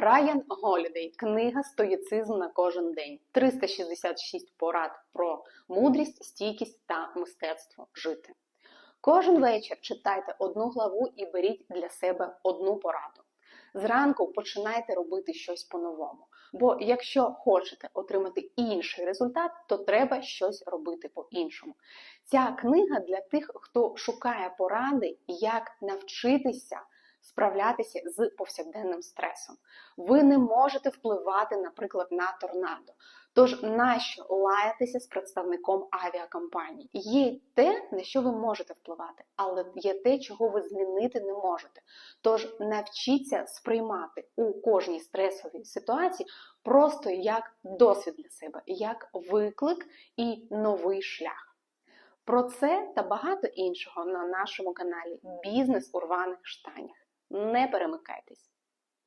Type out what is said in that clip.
Райан Голідей. Книга Стоїцизм на кожен день. 366 порад про мудрість, стійкість та мистецтво жити. Кожен вечір читайте одну главу і беріть для себе одну пораду. Зранку починайте робити щось по-новому. Бо якщо хочете отримати інший результат, то треба щось робити по-іншому. Ця книга для тих, хто шукає поради, як навчитися справлятися з повсякденним стресом. Ви не можете впливати, наприклад, на торнадо. Тож нащо лаятися з представником авіакомпанії? Є те, на що ви можете впливати, але є те, чого ви змінити не можете. Тож навчіться сприймати у кожній стресовій ситуації просто як досвід для себе, як виклик і новий шлях. Про це та багато іншого на нашому каналі Бізнес у рваних штанях. Не перемикайтесь!